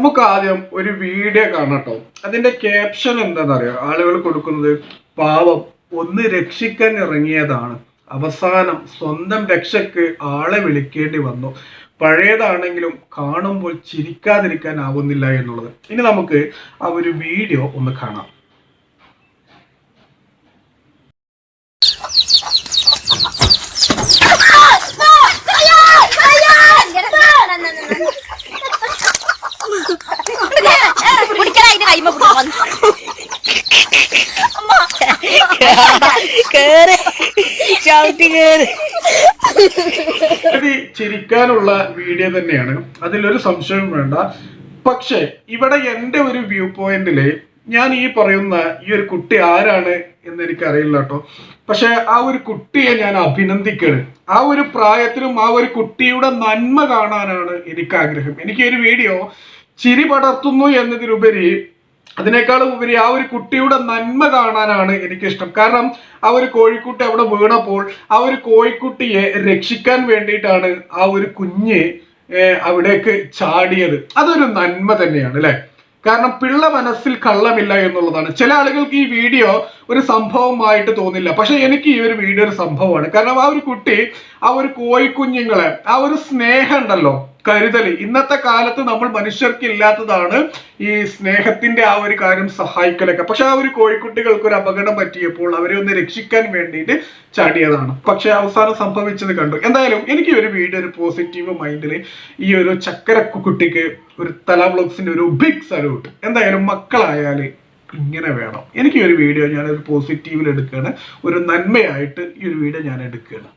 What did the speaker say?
നമുക്ക് ആദ്യം ഒരു വീഡിയോ കാണട്ടോ അതിന്റെ ക്യാപ്ഷൻ എന്താണെന്നറിയോ ആളുകൾ കൊടുക്കുന്നത് പാവം ഒന്ന് രക്ഷിക്കാൻ ഇറങ്ങിയതാണ്. അവസാനം സ്വന്തം രക്ഷക്ക് ആളെ വിളിക്കേണ്ടി വന്നു. പഴയതാണെങ്കിലും കാണുമ്പോൾ ചിരിക്കാതിരിക്കാൻ ആവുന്നില്ല എന്നുള്ളത്. ഇനി നമുക്ക് ആ ഒരു വീഡിയോ ഒന്ന് കാണാം. കേറ്. ചവിട്ടി ചിരിക്കാനുള്ള വീഡിയോ തന്നെയാണ്. അതിലൊരു സംശയവും വേണ്ട. പക്ഷേ ഇവിടെ എന്റെ ഒരു വ്യൂ പോയിന്റിൽ ഞാൻ ഈ പറയുന്ന ഈ ഒരു കുട്ടി ആരാണ് എന്ന് എനിക്ക് അറിയില്ല കേട്ടോ. പക്ഷെ ആ ഒരു കുട്ടിയെ ഞാൻ അഭിനന്ദിക്കുകയാണ് ആ ഒരു പ്രായത്തിലും ആ ഒരു കുട്ടിയുടെ നന്മ കാണാനാണ് എനിക്ക് ആഗ്രഹം എനിക്ക് ഒരു വീഡിയോ ചിരി പടർത്തുന്നു എന്നതിലുപരി അതിനേക്കാളും ഉപരി ആ ഒരു കുട്ടിയുടെ നന്മ കാണാനാണ് എനിക്കിഷ്ടം. കാരണം ആ ഒരു കോഴിക്കുട്ടി അവിടെ വീണപ്പോൾ ആ ഒരു കോഴിക്കുട്ടിയെ രക്ഷിക്കാൻ വേണ്ടിയിട്ടാണ് ആ ഒരു കുഞ്ഞ് അവിടേക്ക് ചാടിയത്. അതൊരു നന്മ തന്നെയാണ് അല്ലെ? കാരണം പിള്ള മനസ്സിൽ കള്ളമില്ല എന്നുള്ളതാണ്. ചില ആളുകൾക്ക് ഈ വീഡിയോ ഒരു സംഭവമായിട്ട് തോന്നില്ല. പക്ഷെ എനിക്ക് ഈ ഒരു വീഡിയോ ഒരു സംഭവമാണ്. കാരണം ആ ഒരു കുട്ടി ആ ഒരു കോഴിക്കുഞ്ഞുങ്ങളെ ആ ഒരു സ്നേഹം ഉണ്ടല്ലോ. കരുതൽ. ഇന്നത്തെ കാലത്ത് നമ്മൾ മനുഷ്യർക്ക് ഇല്ലാത്തതാണ് ഈ സ്നേഹത്തിന്റെ ആ ഒരു കാര്യം സഹായിക്കലൊക്കെ. പക്ഷെ ആ ഒരു കോഴിക്കുട്ടികൾക്ക് ഒരു അപകടം പറ്റിയപ്പോൾ അവരെ ഒന്ന് രക്ഷിക്കാൻ വേണ്ടിയിട്ട് ചാടിയതാണ്. പക്ഷെ അവസാനം സംഭവിച്ചത് കണ്ടു. എന്തായാലും എനിക്ക് ഒരു വീഡിയോ ഒരു പോസിറ്റീവ് മൈൻഡിൽ ഈ ഒരു ചക്കരക്കുട്ടിക്ക് ഒരു തല ബ്ലോക്സിന്റെ ഒരു ബിഗ് സല്യൂട്ട് എന്തായാലും മക്കളായാൽ ഇങ്ങനെ വേണം. എനിക്ക് ഒരു വീഡിയോ ഞാൻ ഒരു പോസിറ്റീവിൽ എടുക്കുകയാണ് ഒരു നന്മയായിട്ട് ഈ ഒരു വീഡിയോ ഞാൻ എടുക്കുകയാണ്